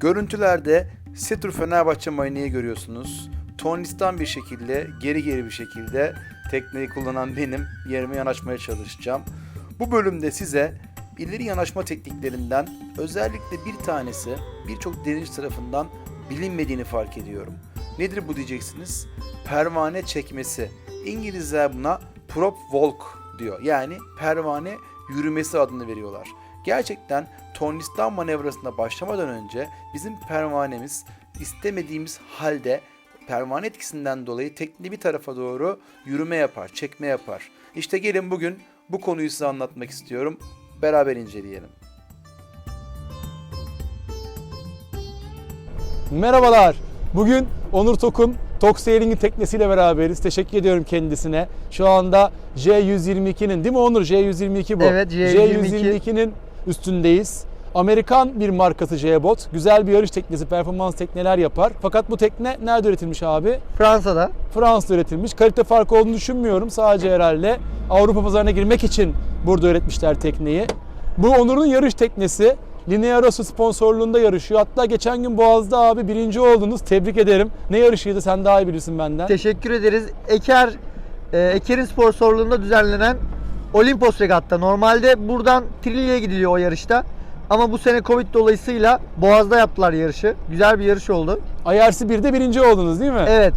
Görüntülerde Setur Fenerbahçe Marine'yi görüyorsunuz. Tornistan bir şekilde, geri geri bir şekilde tekneyi kullanan benim yerime yanaşmaya çalışacağım. Bu bölümde size ileri yanaşma tekniklerinden özellikle bir tanesi birçok denizci tarafından bilinmediğini fark ediyorum. Nedir bu diyeceksiniz? Pervane çekmesi. İngilizler buna prop walk diyor. Yani pervane yürümesi adını veriyorlar. Gerçekten tornistan manevrasına başlamadan önce bizim pervanemiz istemediğimiz halde pervane etkisinden dolayı tekne bir tarafa doğru yürüme yapar, çekme yapar. İşte gelin bugün bu konuyu size anlatmak istiyorum. Beraber inceleyelim. Merhabalar. Bugün Onur Tok'un Tok Sailing'in teknesiyle beraberiz. Teşekkür ediyorum kendisine. Şu anda J122'nin değil mi Onur? J122 bu. Evet, J122. J122'nin üstündeyiz. Amerikan bir markası J-Bot. Güzel bir yarış teknesi, performans tekneler yapar. Fakat bu tekne nerede üretilmiş abi? Fransa'da. Fransa'da üretilmiş. Kalite farkı olduğunu düşünmüyorum. Sadece herhalde Avrupa pazarına girmek için burada üretmişler tekneyi. Bu Onur'un yarış teknesi. Linearosu sponsorluğunda yarışıyor. Hatta geçen gün Boğaz'da abi birinci oldunuz. Tebrik ederim. Ne yarışıydı sen daha iyi bilirsin benden. Teşekkür ederiz. Eker e, Eker'in sponsorluğunda düzenlenen Olimpos Regatta. Normalde buradan Trilya'ya gidiliyor o yarışta. Ama bu sene Covid dolayısıyla Boğaz'da yaptılar yarışı. Güzel bir yarış oldu. IRC 1'de birinci oldunuz değil mi? Evet.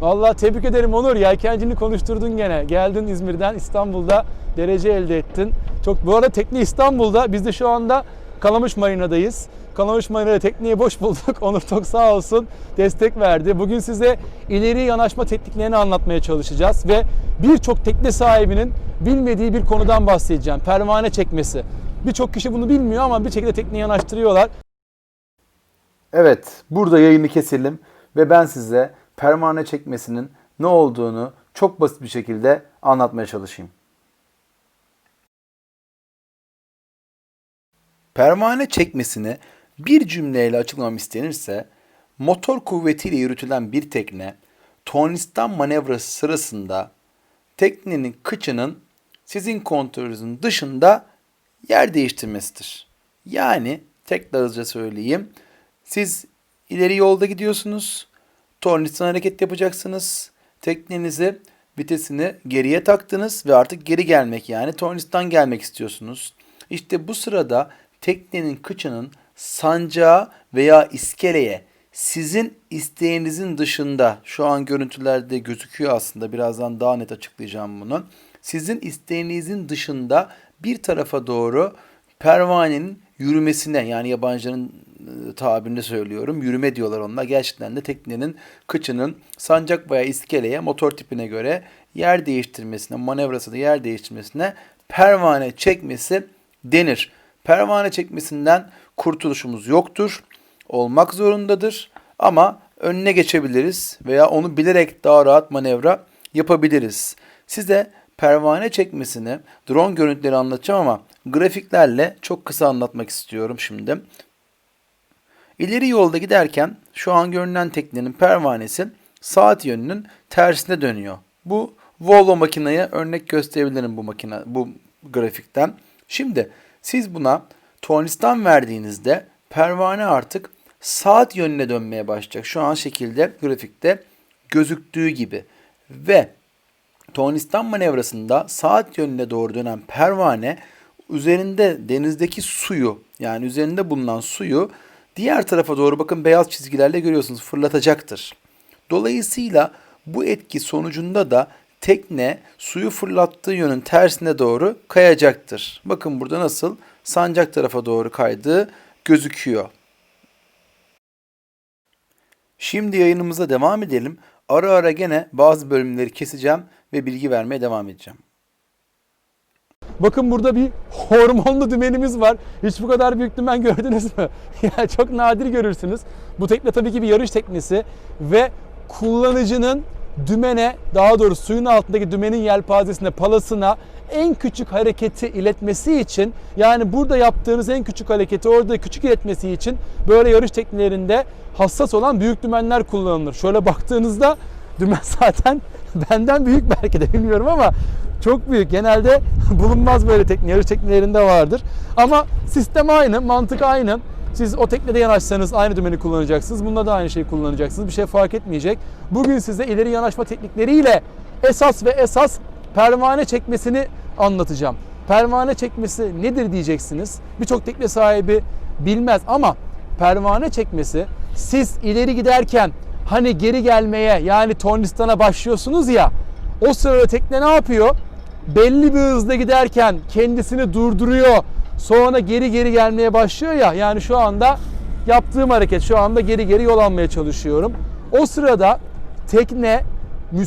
Vallahi tebrik ederim Onur. Yelkencini konuşturdun gene. Geldin İzmir'den İstanbul'da derece elde ettin. Çok bu arada tekne İstanbul'da. Biz de şu anda Kalamış Marina'dayız. Kalamış Marina'da tekneyi boş bulduk. Onur Tok sağ olsun destek verdi. Bugün size ileri yanaşma tekniklerini anlatmaya çalışacağız ve birçok tekne sahibinin bilmediği bir konudan bahsedeceğim. Pervane çekmesi. Birçok kişi bunu bilmiyor ama bir şekilde tekneyi yanaştırıyorlar. Evet, burada yayını keselim ve ben size pervane çekmesinin ne olduğunu çok basit bir şekilde anlatmaya çalışayım. Pervane çekmesini bir cümleyle açıklamam istenirse, motor kuvvetiyle yürütülen bir tekne, tornistan manevrası sırasında teknenin kıçının sizin kontrolünüzün dışında yer değiştirmesidir. Yani tekrar hızlıca söyleyeyim. Siz ileri yolda gidiyorsunuz. Tornistan hareket yapacaksınız. Teknenizi vitesini geriye taktınız ve artık geri gelmek yani tornistan gelmek istiyorsunuz. İşte bu sırada teknenin kıçının sancağa veya iskeleye sizin isteğinizin dışında şu an görüntülerde gözüküyor aslında birazdan daha net açıklayacağım bunu. Sizin isteğinizin dışında bir tarafa doğru pervanenin yürümesine yani yabancıların e, tabirinde söylüyorum yürüme diyorlar onunla. Gerçekten de teknenin kıçının sancak veya iskeleye motor tipine göre yer değiştirmesine, manevrası da yer değiştirmesine pervane çekmesi denir. Pervane çekmesinden kurtuluşumuz yoktur. Olmak zorundadır ama önüne geçebiliriz veya onu bilerek daha rahat manevra yapabiliriz. Size pervane çekmesini drone görüntüleri anlatacağım ama grafiklerle çok kısa anlatmak istiyorum şimdi. İleri yolda giderken şu an görünen teknenin pervanesi saat yönünün tersine dönüyor. Bu Volvo makineye örnek gösterebilirim bu makine bu grafikten. Şimdi siz buna tornistan verdiğinizde pervane artık saat yönüne dönmeye başlayacak. Şu an şekilde grafikte gözüktüğü gibi ve tornistan manevrasında saat yönüne doğru dönen pervane üzerinde denizdeki suyu yani üzerinde bulunan suyu diğer tarafa doğru bakın beyaz çizgilerle görüyorsunuz fırlatacaktır. Dolayısıyla bu etki sonucunda da tekne suyu fırlattığı yönün tersine doğru kayacaktır. Bakın burada nasıl sancak tarafa doğru kaydığı gözüküyor. Şimdi yayınımıza devam edelim. Ara ara gene bazı bölümleri keseceğim ve bilgi vermeye devam edeceğim. Bakın burada bir hormonlu dümenimiz var. Hiç bu kadar büyük dümen gördünüz mü? yani çok nadir görürsünüz. Bu tekne tabii ki bir yarış teknesi ve kullanıcının dümene, daha doğrusu suyun altındaki dümenin yelpazesine, palasına en küçük hareketi iletmesi için yani burada yaptığınız en küçük hareketi orada küçük iletmesi için böyle yarış teknelerinde hassas olan büyük dümenler kullanılır. Şöyle baktığınızda dümen zaten benden büyük belki de bilmiyorum ama çok büyük. Genelde bulunmaz böyle tekne, yarış teknelerinde vardır. Ama sistem aynı, mantık aynı. Siz o teknede yanaşsanız aynı dümeni kullanacaksınız. Bunda da aynı şeyi kullanacaksınız. Bir şey fark etmeyecek. Bugün size ileri yanaşma teknikleriyle esas ve esas pervane çekmesini anlatacağım. Pervane çekmesi nedir diyeceksiniz. Birçok tekne sahibi bilmez ama pervane çekmesi siz ileri giderken hani geri gelmeye yani tornistana başlıyorsunuz ya o sırada tekne ne yapıyor? Belli bir hızda giderken kendisini durduruyor. Sonra geri geri gelmeye başlıyor ya. Yani şu anda yaptığım hareket şu anda geri geri yol almaya çalışıyorum. O sırada tekne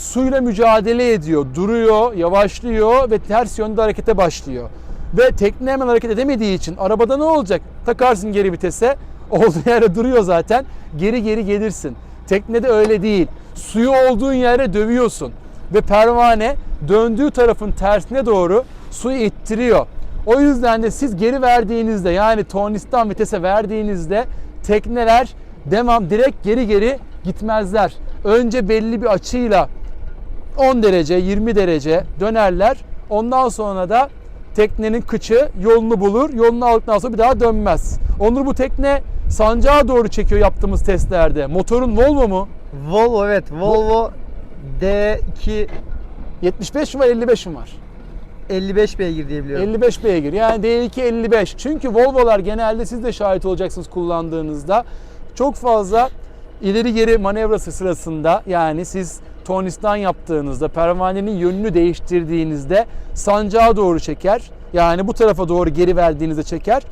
suyla mücadele ediyor, duruyor, yavaşlıyor ve ters yönde harekete başlıyor. Ve tekne hemen hareket edemediği için arabada ne olacak? Takarsın geri vitese, olduğu yere duruyor zaten, geri geri gelirsin. Teknede öyle değil. Suyu olduğun yere dövüyorsun ve pervane döndüğü tarafın tersine doğru suyu ittiriyor. O yüzden de siz geri verdiğinizde yani tornistan vitese verdiğinizde tekneler devam direkt geri geri gitmezler. Önce belli bir açıyla 10 derece, 20 derece dönerler. Ondan sonra da teknenin kıçı yolunu bulur. Yolunu aldıktan sonra bir daha dönmez. Onur bu tekne sancağa doğru çekiyor yaptığımız testlerde. Motorun Volvo mu? Volvo evet. Volvo D2 75 mi var 55 mi var? 55 beygir diye biliyorum. 55 beygir. Yani D2 55. Çünkü Volvo'lar genelde siz de şahit olacaksınız kullandığınızda çok fazla ileri geri manevrası sırasında yani siz tornistan yaptığınızda pervanenin yönünü değiştirdiğinizde sancağa doğru çeker. Yani bu tarafa doğru geri verdiğinizde çeker.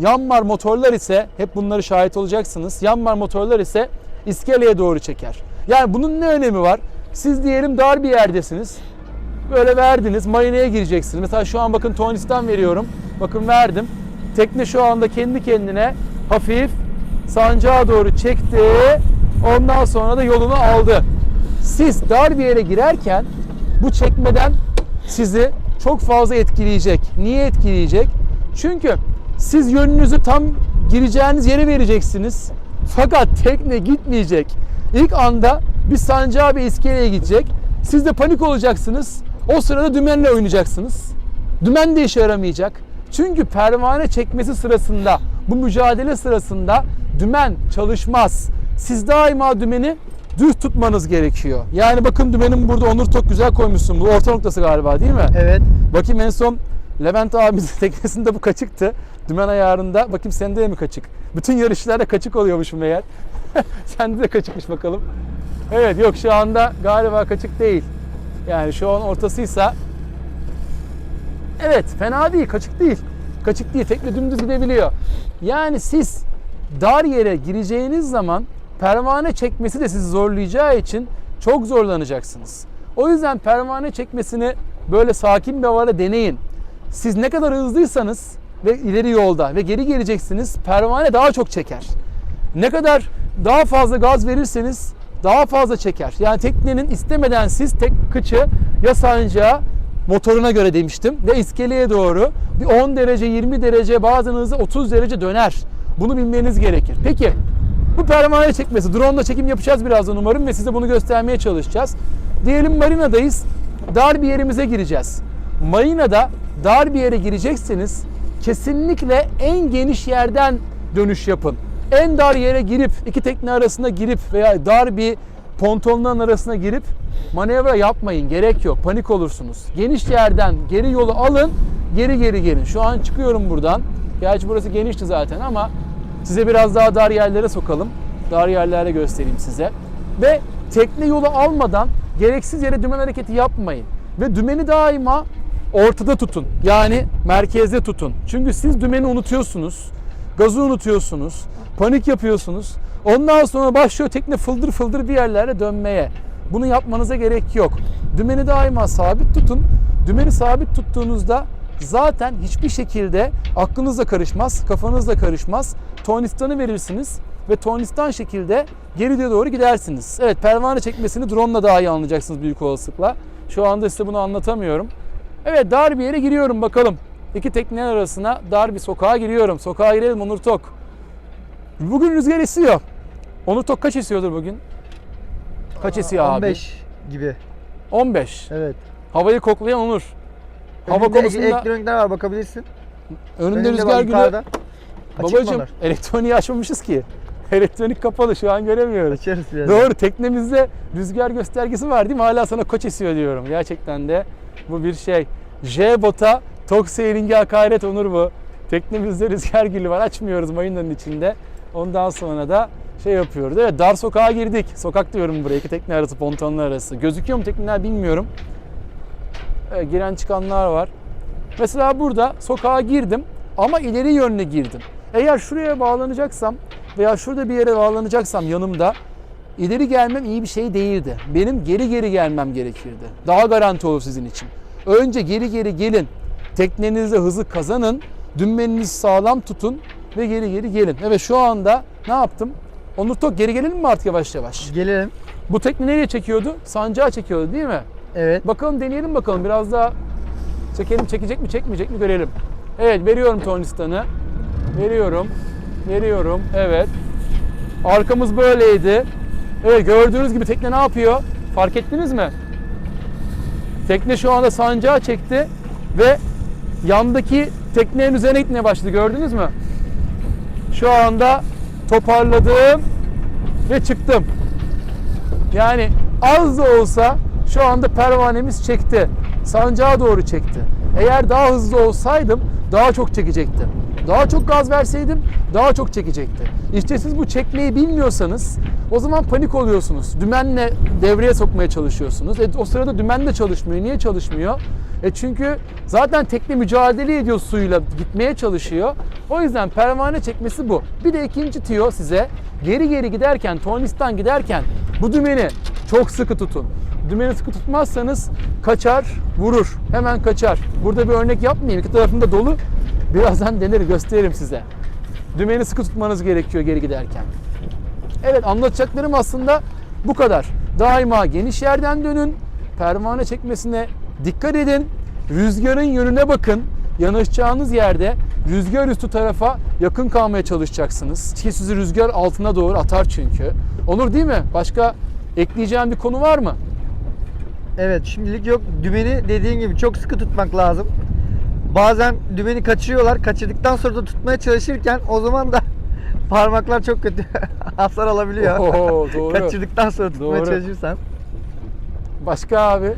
Yanmar motorlar ise hep bunları şahit olacaksınız. Yanmar motorlar ise iskeleye doğru çeker. Yani bunun ne önemi var? Siz diyelim dar bir yerdesiniz. Böyle verdiniz, marineye gireceksiniz. Mesela şu an bakın tornistan veriyorum. Bakın verdim. Tekne şu anda kendi kendine hafif sancağa doğru çekti. Ondan sonra da yolunu aldı. Siz dar bir yere girerken bu çekmeden sizi çok fazla etkileyecek. Niye etkileyecek? Çünkü siz yönünüzü tam gireceğiniz yere vereceksiniz. Fakat tekne gitmeyecek. İlk anda bir sancağa bir iskeleye gidecek. Siz de panik olacaksınız. O sırada dümenle oynayacaksınız. Dümen de işe yaramayacak. Çünkü pervane çekmesi sırasında, bu mücadele sırasında dümen çalışmaz. Siz daima dümeni düz tutmanız gerekiyor. Yani bakın dümenim burada Onur çok güzel koymuşsun. Bu orta noktası galiba değil mi? Evet. Bakayım en son Levent abimizin teknesinde bu kaçıktı. Dümen ayarında. Bakayım sende de mi kaçık? Bütün yarışlarda kaçık oluyormuş meğer. sende de kaçıkmış bakalım. Evet yok şu anda galiba kaçık değil. Yani şu an ortasıysa Evet fena değil kaçık değil. Kaçık değil tekne dümdüz gidebiliyor. Yani siz dar yere gireceğiniz zaman pervane çekmesi de sizi zorlayacağı için çok zorlanacaksınız. O yüzden pervane çekmesini böyle sakin bir havada deneyin. Siz ne kadar hızlıysanız ve ileri yolda ve geri geleceksiniz pervane daha çok çeker. Ne kadar daha fazla gaz verirseniz daha fazla çeker. Yani teknenin istemeden siz tek kıçı ya sancağa motoruna göre demiştim ve iskeleye doğru bir 10 derece 20 derece bazen hızı 30 derece döner. Bunu bilmeniz gerekir. Peki bu pervane çekmesi. Drone ile çekim yapacağız birazdan umarım ve size bunu göstermeye çalışacağız. Diyelim marinadayız. Dar bir yerimize gireceğiz. Marinada dar bir yere girecekseniz kesinlikle en geniş yerden dönüş yapın. En dar yere girip iki tekne arasına girip veya dar bir pontonların arasına girip manevra yapmayın. Gerek yok. Panik olursunuz. Geniş yerden geri yolu alın. Geri geri gelin. Şu an çıkıyorum buradan. Gerçi burası genişti zaten ama size biraz daha dar yerlere sokalım. Dar yerlere göstereyim size. Ve tekne yolu almadan gereksiz yere dümen hareketi yapmayın. Ve dümeni daima ortada tutun. Yani merkezde tutun. Çünkü siz dümeni unutuyorsunuz. Gazı unutuyorsunuz. Panik yapıyorsunuz. Ondan sonra başlıyor tekne fıldır fıldır bir yerlere dönmeye. Bunu yapmanıza gerek yok. Dümeni daima sabit tutun. Dümeni sabit tuttuğunuzda zaten hiçbir şekilde aklınızla karışmaz, kafanızla karışmaz. Tornistanı verirsiniz ve tornistan şekilde geriye doğru gidersiniz. Evet pervane çekmesini drone ile daha iyi anlayacaksınız büyük olasılıkla. Şu anda size bunu anlatamıyorum. Evet dar bir yere giriyorum bakalım. İki teknenin arasına dar bir sokağa giriyorum. Sokağa girelim Onur Tok. Bugün rüzgar esiyor. Onur Tok kaç esiyordur bugün? Kaç esiyor abi? 15 gibi. 15. Evet. Havayı koklayan Onur. Hava Önünde konusunda elektronikler var bakabilirsin. önünde Önünde rüzgar bak, gülü Babacım elektroniği açmamışız ki. Elektronik kapalı şu an göremiyoruz. Açarız biraz. Doğru teknemizde rüzgar göstergesi var değil mi? Hala sana koç esiyor diyorum. Gerçekten de bu bir şey. J-Bot'a tok sailinge hakaret onur bu. Teknemizde rüzgar gülü var açmıyoruz mayınların içinde. Ondan sonra da şey yapıyoruz. Evet dar sokağa girdik. Sokak diyorum buraya iki tekne arası pontonlar arası. Gözüküyor mu tekneler bilmiyorum. Evet, giren çıkanlar var. Mesela burada sokağa girdim ama ileri yönlü girdim. Eğer şuraya bağlanacaksam veya şurada bir yere bağlanacaksam yanımda ileri gelmem iyi bir şey değildi. Benim geri geri gelmem gerekirdi. Daha garanti olur sizin için. Önce geri geri gelin. Teknenizde hızı kazanın. Dümmeninizi sağlam tutun ve geri geri gelin. Evet şu anda ne yaptım? Onur Tok geri gelelim mi artık yavaş yavaş? Gelelim. Bu tekne nereye çekiyordu? Sancağa çekiyordu değil mi? Evet. Bakalım deneyelim bakalım biraz daha çekelim çekecek mi çekmeyecek mi görelim. Evet veriyorum tornistanı. Veriyorum. Veriyorum. Evet. Arkamız böyleydi. Evet gördüğünüz gibi tekne ne yapıyor? Fark ettiniz mi? Tekne şu anda sancağı çekti ve yandaki teknenin üzerine gitmeye başladı. Gördünüz mü? Şu anda toparladım ve çıktım. Yani az da olsa şu anda pervanemiz çekti. Sancağa doğru çekti. Eğer daha hızlı olsaydım daha çok çekecekti. Daha çok gaz verseydim daha çok çekecekti. İşte siz bu çekmeyi bilmiyorsanız o zaman panik oluyorsunuz. Dümenle devreye sokmaya çalışıyorsunuz. E, o sırada dümen de çalışmıyor. Niye çalışmıyor? E çünkü zaten tekne mücadele ediyor suyla gitmeye çalışıyor. O yüzden pervane çekmesi bu. Bir de ikinci tüyo size geri geri giderken, tornistan giderken bu dümeni çok sıkı tutun. Dümeni sıkı tutmazsanız kaçar, vurur. Hemen kaçar. Burada bir örnek yapmayayım. İki tarafında dolu. Birazdan denerim, gösteririm size. Dümeni sıkı tutmanız gerekiyor geri giderken. Evet anlatacaklarım aslında bu kadar. Daima geniş yerden dönün. Pervane çekmesine dikkat edin. Rüzgarın yönüne bakın. Yanaşacağınız yerde rüzgar üstü tarafa yakın kalmaya çalışacaksınız. Ki sizi rüzgar altına doğru atar çünkü. Olur değil mi? Başka ekleyeceğim bir konu var mı? Evet şimdilik yok. Dümeni dediğin gibi çok sıkı tutmak lazım. Bazen dümeni kaçırıyorlar. Kaçırdıktan sonra da tutmaya çalışırken o zaman da parmaklar çok kötü hasar alabiliyor. Oo, doğru. Kaçırdıktan sonra tutmaya Doğru. çalışırsan. Başka abi.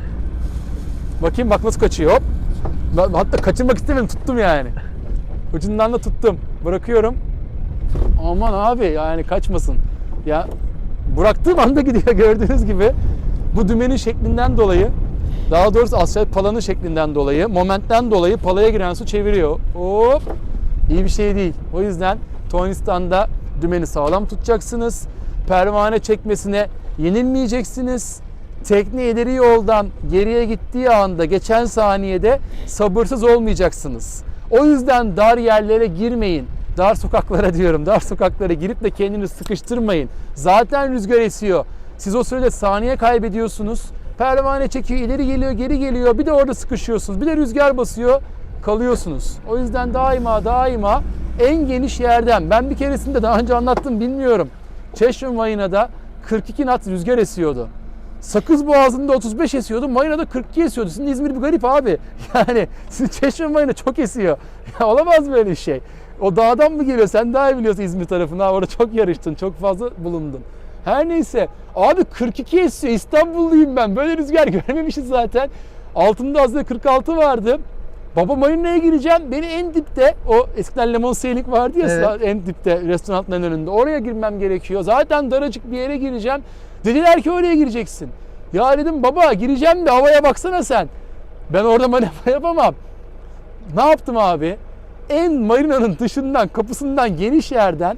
Bakayım bak nasıl kaçıyor. Hop. Hatta kaçırmak istemedim tuttum yani. Ucundan da tuttum. Bırakıyorum. Aman abi yani kaçmasın. Ya bıraktığım anda gidiyor gördüğünüz gibi. Bu dümenin şeklinden dolayı daha doğrusu aşağı palanın şeklinden dolayı, momentten dolayı palaya giren su çeviriyor. Hop. İyi bir şey değil. O yüzden Tornistan'da dümeni sağlam tutacaksınız. Pervane çekmesine yenilmeyeceksiniz. Tekne ileri yoldan geriye gittiği anda geçen saniyede sabırsız olmayacaksınız. O yüzden dar yerlere girmeyin. Dar sokaklara diyorum. Dar sokaklara girip de kendini sıkıştırmayın. Zaten rüzgar esiyor. Siz o sırada saniye kaybediyorsunuz. Pervane çekiyor, ileri geliyor, geri geliyor. Bir de orada sıkışıyorsunuz. Bir de rüzgar basıyor, kalıyorsunuz. O yüzden daima daima en geniş yerden. Ben bir keresinde daha önce anlattım bilmiyorum. Çeşme Mayına'da 42 knot rüzgar esiyordu. Sakız Boğazı'nda 35 esiyordu, Marina'da 42 esiyordu. Sizin İzmir bir garip abi. Yani sizin Çeşme Marina çok esiyor. Ya olamaz böyle şey. O dağdan mı geliyor? Sen daha iyi biliyorsun İzmir tarafına. Orada çok yarıştın, çok fazla bulundun. Her neyse. Abi 42 esiyor. İstanbulluyum ben. Böyle rüzgar görmemişiz zaten. Altında az da 46 vardı. Baba marinaya gireceğim. Beni en dipte o eskiden Lemon Sailing vardı ya Evet. en dipte restoranların önünde. Oraya girmem gerekiyor. Zaten daracık bir yere gireceğim. Dediler ki oraya gireceksin. Ya dedim baba gireceğim de havaya baksana sen. Ben orada manevra yapamam. Ne yaptım abi? En marinanın dışından, kapısından geniş yerden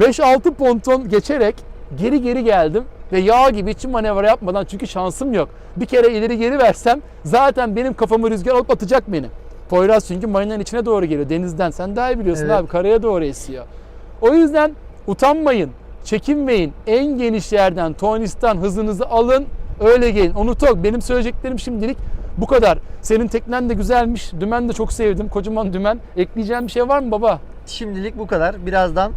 5-6 ponton geçerek geri geri geldim ve yağ gibi hiç manevra yapmadan çünkü şansım yok. Bir kere ileri geri versem zaten benim kafamı rüzgar alıp atacak beni. Poyraz çünkü marinanın içine doğru geliyor denizden. Sen daha iyi biliyorsun Evet. abi karaya doğru esiyor. O yüzden utanmayın, çekinmeyin. En geniş yerden Tonistan hızınızı alın, öyle gelin. Onu tok. Benim söyleyeceklerim şimdilik bu kadar. Senin teknen de güzelmiş. Dümen de çok sevdim. Kocaman dümen. Ekleyeceğim bir şey var mı baba? Şimdilik bu kadar. Birazdan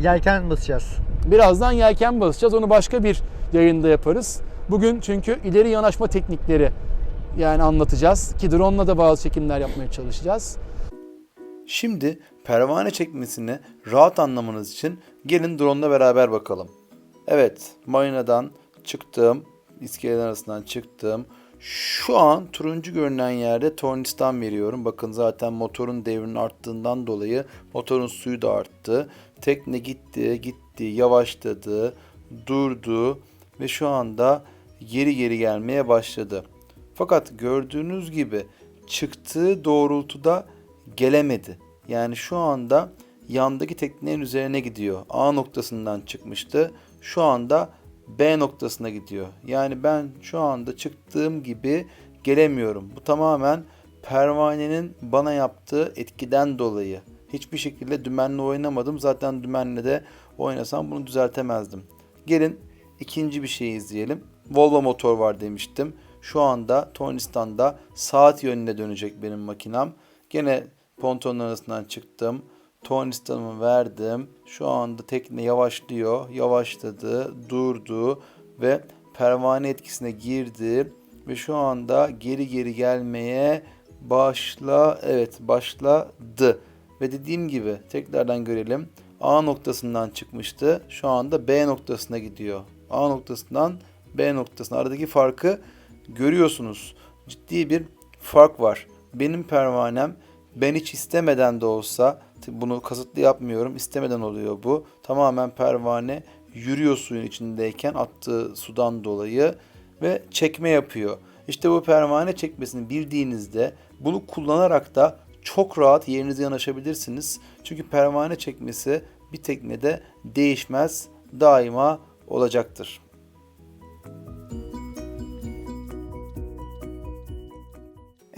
yelken basacağız. Birazdan yelken basacağız. Onu başka bir yayında yaparız. Bugün çünkü ileri yanaşma teknikleri yani anlatacağız. Ki drone'la da bazı çekimler yapmaya çalışacağız. Şimdi pervane çekmesini rahat anlamanız için gelin drone'la beraber bakalım. Evet, marinadan çıktım, iskelelerin arasından çıktım. Şu an turuncu görünen yerde tornistan veriyorum. Bakın zaten motorun devrinin arttığından dolayı motorun suyu da arttı. Tekne gitti, gitti, yavaşladı, durdu ve şu anda geri geri gelmeye başladı. Fakat gördüğünüz gibi çıktığı doğrultuda gelemedi. Yani şu anda yandaki teknenin üzerine gidiyor. A noktasından çıkmıştı. Şu anda B noktasına gidiyor. Yani ben şu anda çıktığım gibi gelemiyorum. Bu tamamen pervanenin bana yaptığı etkiden dolayı. Hiçbir şekilde dümenle oynamadım. Zaten dümenle de oynasam bunu düzeltemezdim. Gelin ikinci bir şey izleyelim. Volvo motor var demiştim. Şu anda Tornistan'da saat yönüne dönecek benim makinam. Gene pontonun arasından çıktım. Tornistan'ımı verdim. Şu anda tekne yavaşlıyor. Yavaşladı, durdu ve pervane etkisine girdi ve şu anda geri geri gelmeye başla evet başladı. Ve dediğim gibi tekrardan görelim. A noktasından çıkmıştı. Şu anda B noktasına gidiyor. A noktasından B noktasına aradaki farkı görüyorsunuz. Ciddi bir fark var. Benim pervanem ben hiç istemeden de olsa bunu kasıtlı yapmıyorum. istemeden oluyor bu. Tamamen pervane yürüyor suyun içindeyken attığı sudan dolayı ve çekme yapıyor. İşte bu pervane çekmesini bildiğinizde bunu kullanarak da çok rahat yerinize yanaşabilirsiniz. Çünkü pervane çekmesi bir teknede değişmez, daima olacaktır.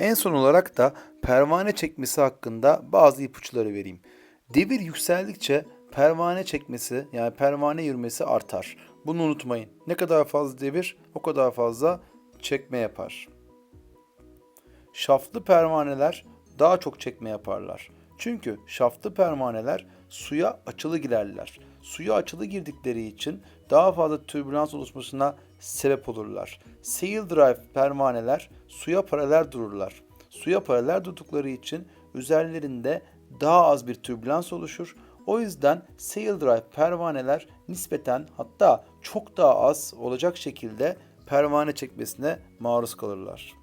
En son olarak da pervane çekmesi hakkında bazı ipuçları vereyim. Devir yükseldikçe pervane çekmesi yani pervane yürümesi artar. Bunu unutmayın. Ne kadar fazla devir o kadar fazla çekme yapar. Şaftlı pervaneler daha çok çekme yaparlar. Çünkü şaftlı pervaneler suya açılı girerler. Suya açılı girdikleri için daha fazla türbülans oluşmasına sebep olurlar. Sail drive pervaneler suya paralel dururlar. Suya paralel durdukları için üzerlerinde daha az bir türbülans oluşur. O yüzden sail drive pervaneler nispeten hatta çok daha az olacak şekilde pervane çekmesine maruz kalırlar.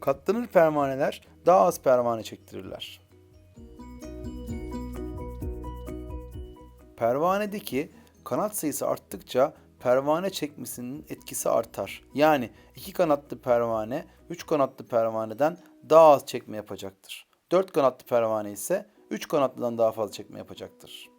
Katlanır pervaneler daha az pervane çektirirler. Pervanedeki kanat sayısı arttıkça pervane çekmesinin etkisi artar. Yani iki kanatlı pervane 3 kanatlı pervaneden daha az çekme yapacaktır. 4 kanatlı pervane ise 3 kanatlıdan daha fazla çekme yapacaktır.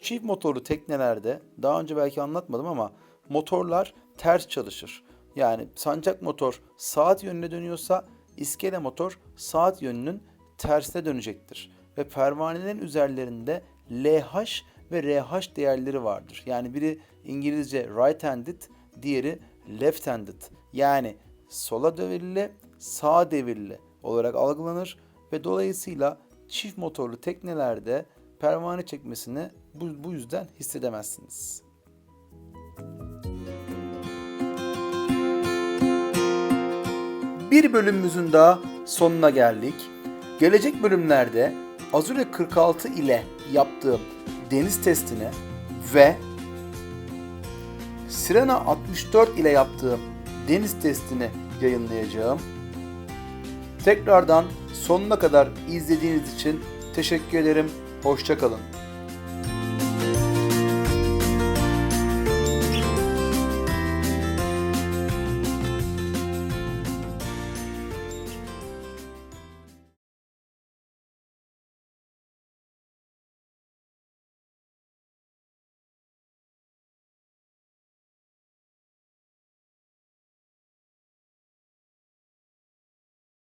Çift motorlu teknelerde daha önce belki anlatmadım ama motorlar ters çalışır. Yani sancak motor saat yönüne dönüyorsa iskele motor saat yönünün tersine dönecektir. Ve pervanelerin üzerlerinde LH ve RH değerleri vardır. Yani biri İngilizce right handed, diğeri left handed. Yani sola devirli, sağa devirli olarak algılanır ve dolayısıyla çift motorlu teknelerde pervane çekmesini bu, bu yüzden hissedemezsiniz. Bir bölümümüzün daha sonuna geldik. Gelecek bölümlerde Azure 46 ile yaptığım deniz testini ve Sirena 64 ile yaptığım deniz testini yayınlayacağım. Tekrardan sonuna kadar izlediğiniz için teşekkür ederim. Hoşçakalın.